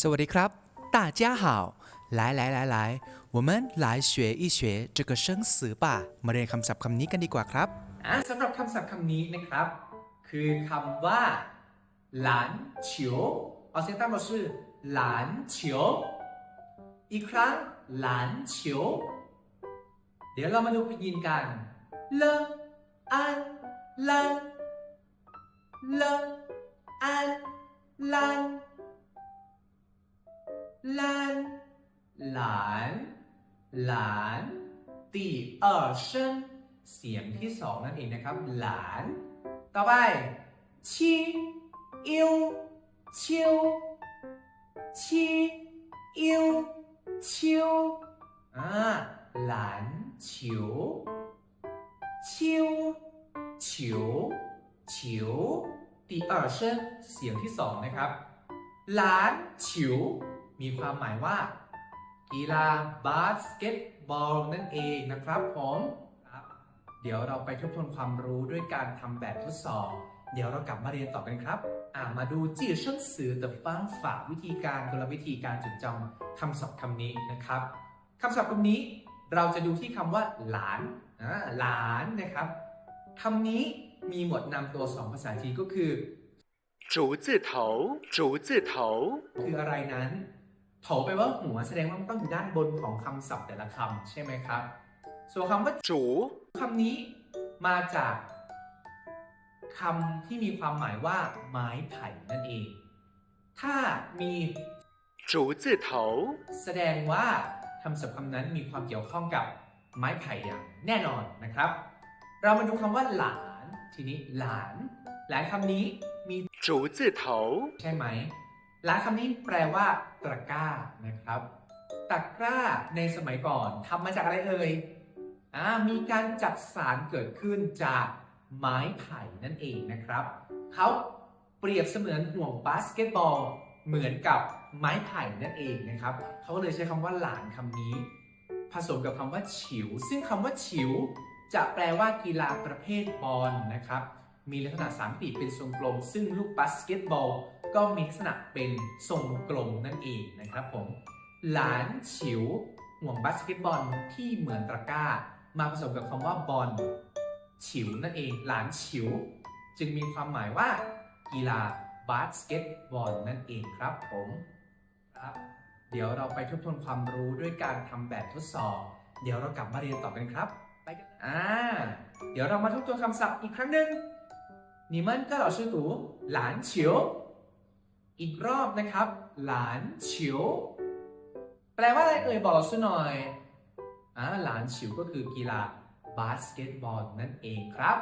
สวัสดีครับ大家好来来来来我们来学一学这个生词吧มาเรียนคำศัพท์คำนี้กันดีกว่าครับ อ่ะสำหรับคำศัพท์คำนี้นะครับ คือคำว่า หลานเฉียวเอาเสียงตามเราชื่อหลานเฉียวอีกครั้ง หลานเฉียวเดี๋ยวเรามาดูพิยินกันเลอันลันเลอันลัน ลันหลานหลาน第二声เสียงที่สองนั่นเองนะครับ หลาน ต่อไปชิอิวชิวชิอิวชิวอ่าหลานฉิวชิวฉิวฉิว第二声เสียงที่สองนะครับ หลานฉิว มีความหมายว่า กีฬาบาสเกตบอลนั่นเองนะครับผมเดี๋ยวเราไปทบทวนความรู้ด้วยการทำแบบทดสอบ เดี๋ยวเรากลับมาเรียนต่อกันครับอ่ามาดูจีเชิงสือแต่ฟังฝาวิธีการกลวิธีการจดจำคำศัพท์คำนี้นะครับคำศัพท์คำนี้เราจะดูที่คำว่า หลานอ่าหลานนะครับคำนี้มีหมวดนำตัวสองภาษาจีนก็คือจูจื่อเถาจูจื่อเถาคืออะไรนั้น โถไปว่าหัวแสดงว่ามันต้องอยู่ด้านบนของคำศัพท์แต่ละคำใช่ไหมครับ ส่วนคำว่าจูคำนี้มาจากคำที่มีความหมายว่า ไม้ไผ่นั่นเอง ถ้ามีจูจื่ถแสดงว่าคำศัพท์คำนั้นมีความเกี่ยวข้องกับไม้ไผ่อย่างแน่นอนนะครับ เรามาดูคำว่าหลาน ทีนี้หลาน หลายคำนี้มีจูจื่ถใช่ไหม หลายคำนี้แปลว่าตะกร้านะครับตะกร้าในสมัยก่อนทำมาจากอะไรเอ่ยอ่ามีการจัดสารเกิดขึ้นจากไม้ไผ่นั่นเองนะครับ เขาเปรียบเสมือนห่วงบาสเกตบอล เหมือนกับไม้ไผ่นั่นเองนะครับ เขาก็เลยใช้คำว่าหลานคำนี้ ผสมกับคำว่าฉิว ซึ่งคำว่าฉิว จะแปลว่ากีฬาประเภทบอลนะครับ มีลักษณะสามปีกเป็นทรงกลม ซึ่งลูกบาสเกตบอลก็มีลักษณะเป็นทรงกลมนั่นเองนะครับผม หลานฉิวห่วงบาสเกตบอลที่เหมือนตะกร้า มาผสมกับคำว่าบอลฉิวนั่นเอง หลานฉิว จึงมีความหมายว่า กีฬาบาสเกตบอลนั่นเองครับผมครับเดี๋ยวเราไปทบทวนความรู้ด้วยการทำแบบทดสอบ เดี๋ยวเรากลับมาเรียนต่อกันครับ ไปกันอ่า เดี๋ยวเรามาทบทวนคำศัพท์อีกครั้งหนึ่ง 你们跟老师读篮球อีกรอบนะครับ หลานฉิว แปลว่าอะไรเอ่ยบอกเราซะหน่อยอ่าหลานฉิวก็คือกีฬาบาสเกตบอลนั่นเองครับ